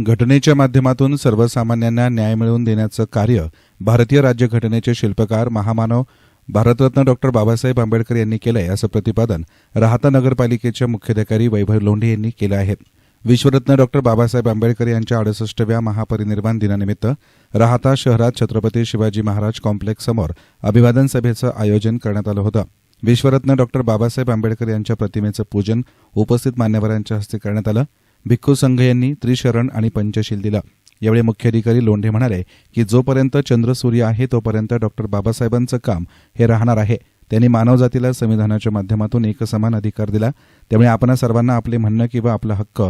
घटनेच्या माध्यमातून सर्वसामान्यांना न्याय मिळवून देण्याचं कार्य भारतीय राज्यघटनेचे शिल्पकार महामानव भारतरत्न डॉक्टर बाबासाहेब आंबेडकर यांनी केलंय असं प्रतिपादन राहता नगरपालिकेच्या मुख्याधिकारी वैभव लोंढे यांनी केलं आहे. विश्वरत्न डॉक्टर बाबासाहेब आंबेडकर यांच्या अडुसष्टव्या महापरिनिर्वाण दिनानिमित्त राहता शहरात छत्रपती शिवाजी महाराज कॉम्प्लेक्स समोर अभिवादन सभेचं आयोजन करण्यात आलं होतं. विश्वरत्न डॉक्टर बाबासाहेब आंबेडकर यांच्या प्रतिमेचं पूजन उपस्थित मान्यवरांच्या हस्ते करण्यात आलं. भिक्खू संघ यांनी त्रिशरण आणि पंचशील दिलं. यावेळी मुख्याधिकारी लोंढे म्हणाले की जोपर्यंत चंद्र सूर्य आहे तोपर्यंत डॉक्टर बाबासाहेबांचं काम हे राहणार आहे. त्यांनी मानवजातीला संविधानाच्या माध्यमातून एकसमान अधिकार दिला. त्यामुळे आपण सर्वांना आपले म्हणणं किंवा आपला हक्क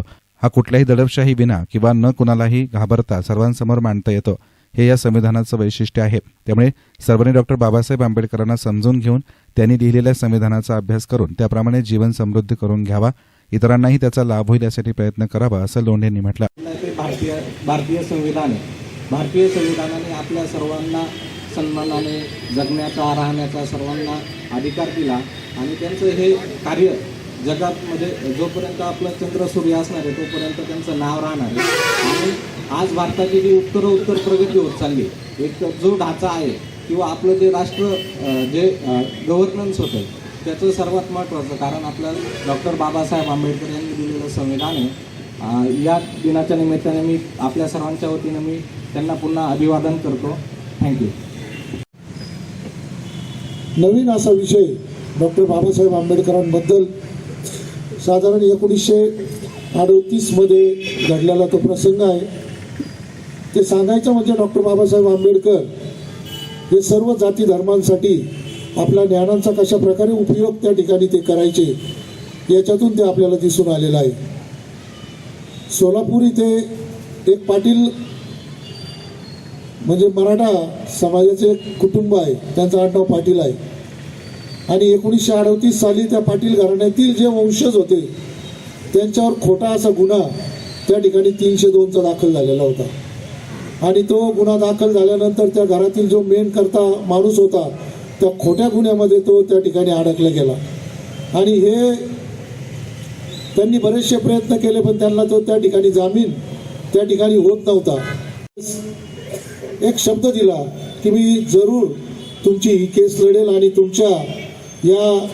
हा कुठल्याही दडपशाही विना किंवा न कुणालाही घाबरता सर्वांसमोर मांडता येतो. हे या संविधानाचं वैशिष्ट्य आहे. त्यामुळे सर्वांनी डॉक्टर बाबासाहेब आंबेडकरांना समजून घेऊन त्यांनी लिहिलेल्या संविधानाचा अभ्यास करून त्याप्रमाणे जीवन समृद्ध करून घ्यावा. इतरांनाही त्याचा लाभ होईल यासाठी प्रयत्न करावा असं लोंढे यांनी म्हटलं. ते भारतीय भारतीय संविधान आहे भारतीय संविधानाने आपल्या सर्वांना सन्मानाने जगण्याचा राहण्याचा सर्वांना अधिकार दिला आणि त्यांचं हे कार्य जगातमध्ये जोपर्यंत आपलं चंद्र सूर्य असणार आहे तोपर्यंत त्यांचं नाव राहणार आहे. आणि आज भारताची जी उत्तर उत्तर प्रगती होत चालली एक जो ढाचा आहे किंवा आपलं जे राष्ट्र जे गव्हर्नन्स होतं त्याचं सर्वात महत्त्वाचं कारण आपलं डॉक्टर बाबासाहेब आंबेडकर यांनी दिलेलं संविधान आहे. या दिनाच्या निमित्ताने मी आपल्या सर्वांच्या वतीनं मी त्यांना पुन्हा अभिवादन करतो. थँक्यू नवीन असा विषय डॉक्टर बाबासाहेब आंबेडकरांबद्दल साधारण एकोणीसशे अडतीसमध्ये घडलेला तो प्रसंग आहे. ते सांगायचं म्हणजे डॉक्टर बाबासाहेब आंबेडकर हे सर्व जाती धर्मांसाठी आपल्या ज्ञानांचा कशा प्रकारे उपयोग त्या ठिकाणी ते करायचे याच्यातून ते आपल्याला दिसून आलेलं आहे. सोलापूर इथे एक पाटील म्हणजे मराठा समाजाचे एक कुटुंब आहे त्यांचं आडनाव पाटील आहे. आणि एकोणीसशे अडतीस साली त्या पाटील घराण्यातील जे वंशज होते त्यांच्यावर खोटा असा गुन्हा त्या ठिकाणी तीनशे दोनचा दाखल झालेला होता. आणि तो गुन्हा दाखल झाल्यानंतर त्या घरातील जो मेन करता माणूस होता त्या खोट्या गुन्ह्यामध्ये तो त्या ठिकाणी अडकला गेला. आणि हे त्यांनी बरेचसे प्रयत्न केले पण त्यांना तो त्या ठिकाणी जामीन त्या ठिकाणी होत नव्हता. एक शब्द दिला की मी जरूर तुमची ही केस लढेल आणि तुमच्या या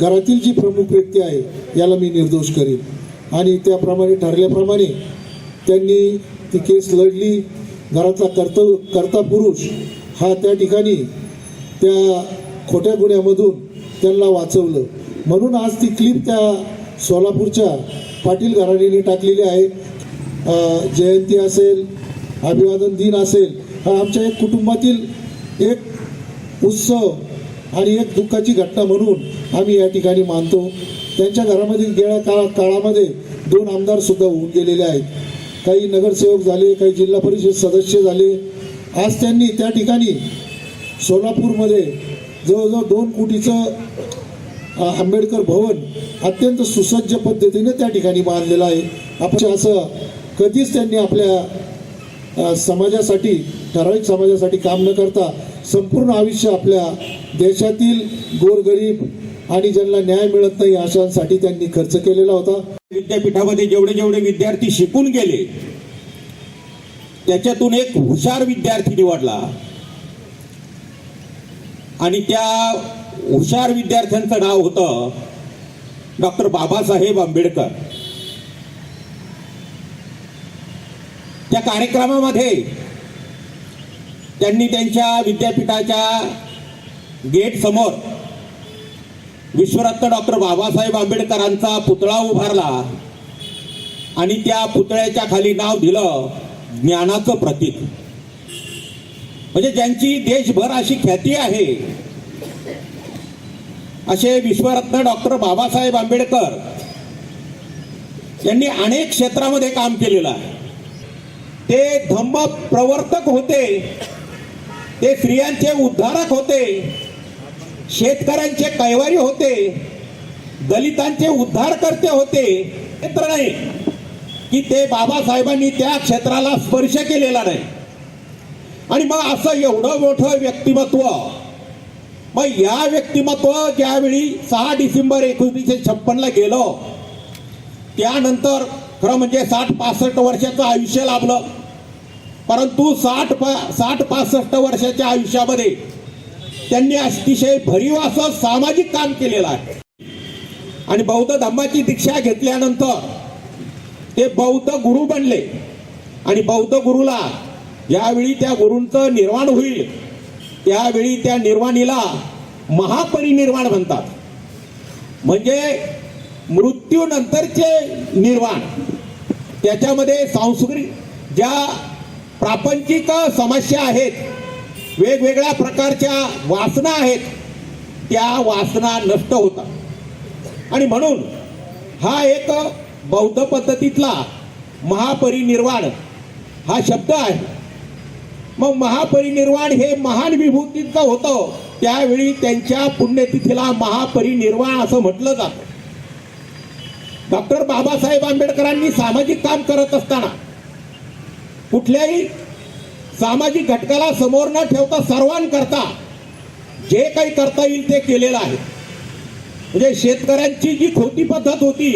घरातील जी प्रमुख व्यक्ती आहे याला मी निर्दोष करीन. आणि त्याप्रमाणे ठरल्याप्रमाणे त्यांनी ती केस लढली. घरातला कर्त कर्ता पुरुष हा त्या ठिकाणी त्या खोट्या गुन्ह्यामधून त्यांना वाचवलं. म्हणून आज ती क्लिप त्या सोलापूरच्या पाटील घराणीने टाकलेली आहे. जयंती असेल अभिवादन दिन असेल हा आमच्या एक कुटुंबातील एक उत्सव आणि एक दुःखाची घटना म्हणून आम्ही या ठिकाणी मानतो. त्यांच्या घरामध्ये गेल्या काळा काळामध्ये दोन आमदारसुद्धा होऊन गेलेले आहेत. काही नगरसेवक झाले काही जिल्हा परिषद सदस्य झाले. आज त्यांनी त्या ठिकाणी सोलापूरमध्ये जवळजवळ दोन कोटीचं आंबेडकर भवन अत्यंत सुसज्ज पद्धतीने त्या ठिकाणी बांधलेलं आहे. आपण असं कधीच त्यांनी आपल्या समाजासाठी ठराविक समाजासाठी काम न करता संपूर्ण आयुष्य आपल्या देशातील गोरगरीब आणि ज्यांना न्याय मिळत नाही अशांसाठी त्यांनी खर्च केलेला होता. विद्यापीठामध्ये जेवढे जेवढे विद्यार्थी शिकून गेले त्याच्यातून एक हुशार विद्यार्थी निवडला. आणि त्या हुशार विद्यार्थ्यांचं नाव होतं डॉक्टर बाबासाहेब आंबेडकर. त्या कार्यक्रमामध्ये त्यांनी त्यांच्या विद्यापीठाच्या गेट समोर विश्वरत्न डॉक्टर बाबासाहेब आंबेडकरांचा पुतळा उभारला आणि त्या पुतळ्याच्या खाली नाव दिलं ज्ञानाचं प्रतीक. म्हणजे ज्यांची देशभर अशी ख्याती आहे असे विश्वरत्न डॉक्टर बाबासाहेब आंबेडकर यांनी अनेक क्षेत्रामध्ये काम केलेलं आहे. ते धम्म प्रवर्तक होते ते स्त्रियांचे उद्धारक होते शेतकऱ्यांचे कैवारी होते दलितांचे उद्धारकर्ते होते. क्षेत्र नाही की ते बाबासाहेबांनी त्या क्षेत्राला स्पर्श केलेला नाही. आणि मग असं एवढं मोठं व्यक्तिमत्व मग या व्यक्तिमत्व ज्यावेळी सहा डिसेंबर एकोणीसशे छप्पनला गेलो त्यानंतर खरं म्हणजे साठ पासष्ट वर्षाचं आयुष्य लाभलं. परंतु साठ पा- साठ पासष्ट वर्षाच्या आयुष्यामध्ये त्यांनी अतिशय भरीव असं सामाजिक काम केलेलं आहे. आणि बौद्ध धम्माची दीक्षा घेतल्यानंतर ते बौद्ध गुरु बनले. आणि बौद्ध गुरुला ज्यावेळी त्या गुरूंचं निर्वाण होईल. त्यावेळी त्या निर्वाणीला महापरिनिर्वाण म्हणतात. म्हणजे मृत्यूनंतरचे निर्वाण. त्याच्यामध्ये सांस्कृतिक ज्या प्रापंचिक समस्या आहेत वेगवेगळ्या प्रकारच्या वासना आहेत त्या वासना नष्ट होतात. आणि म्हणून हा एक बौद्ध पद्धतीतला महापरिनिर्वाण हा शब्द आहे. मग महापरिनिर्वाण हे महान विभूतीचं होतं. त्यावेळी त्यांच्या पुण्यतिथीला महापरिनिर्वाण असं म्हटलं जातं. डॉक्टर बाबासाहेब आंबेडकरांनी सामाजिक काम करत असताना कुठल्याही सामाजिक घटकाला समोर न ठेवता सर्वांकरता जे काही करता येईल ते केलेलं आहे. म्हणजे शेतकऱ्यांची जी खोटी पद्धत होती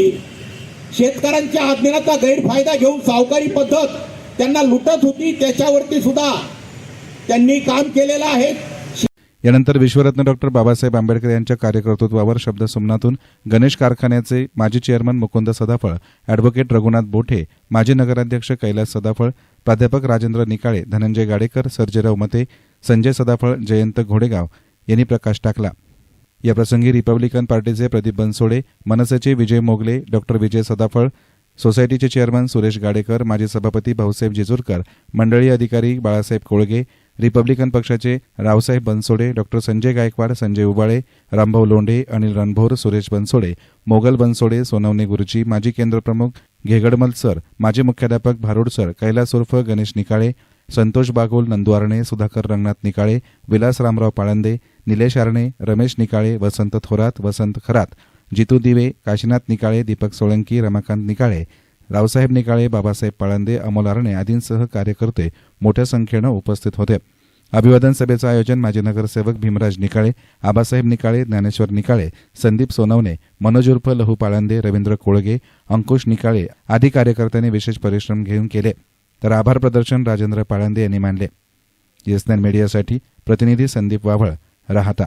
शेतकऱ्यांच्या आज्ञानाचा गैरफायदा घेऊन सावकारी पद्धत त्यांना लुटत होती त्याच्यावरती सुद्धा त्यांनी काम केलेलं आहे. यानंतर विश्वरत्न डॉक्टर बाबासाहेब आंबेडकर यांच्या कार्यकर्तृत्वावर शब्दसुमनातून गणेश कारखान्याचे माजी चेअरमन मुकुंद सदाफळ अॅडव्होकेट रघुनाथ बोठे माजी नगराध्यक्ष कैलास सदाफळ प्राध्यापक राजेंद्र निकाळे धनंजय गाडेकर सर्जेराव मते संजय सदाफळ जयंत घोडेगाव यांनी प्रकाश टाकला. याप्रसंगी रिपब्लिकन पार्टीचे प्रदीप बनसोडे मनसेचे विजय मोगले डॉक्टर विजय सदाफळ सोसायटीचे चेअरमन सुरेश गाडेकर माजी सभापती भाऊसाहेब जेजूरकर मंडळी अधिकारी बाळासाहेब कोळगे रिपब्लिकन पक्षाचे रावसाहेब बनसोडे डॉक्टर संजय गायकवाड संजय उबाळे रामभाऊ लोंढे अनिल रणभोर सुरेश बनसोडे मोगल बनसोडे सोनवणे गुरुजी माजी केंद्रप्रमुख घेगडमल सर माजी मुख्याध्यापक भारूड सर कैलास उर्फ गणेश निकाळे संतोष बागोल नंदुआरणे सुधाकर रंगनाथ निकाळे विलास रामराव पाळंदे निलेश आरणे रमेश निकाळे वसंत थोरात वसंत खरात जितू दिवे काशीनाथ निकाळे दीपक सोळंकी रमाकांत निकाळे रावसाहेब निकाळे बाबासाहेब पाळंदे अमोल आरणे आदींसह कार्यकर्ते मोठ्या संख्येनं उपस्थित होते. अभिवादन सभेचं आयोजन माजी नगरसेवक भीमराज निकाळे आबासाहेब निकाळे ज्ञानेश्वर निकाळे संदीप सोनवणे मनोज उर्फ लहू पाळंदे रवींद्र कोळगे अंकुश निकाळे आदी कार्यकर्त्यांनी विशेष परिश्रम घेऊन केले. तर आभार प्रदर्शन राजेंद्र पाळंदे यांनी मानले. येसनॅन मीडियासाठी प्रतिनिधी संदीप वाभळ राहता.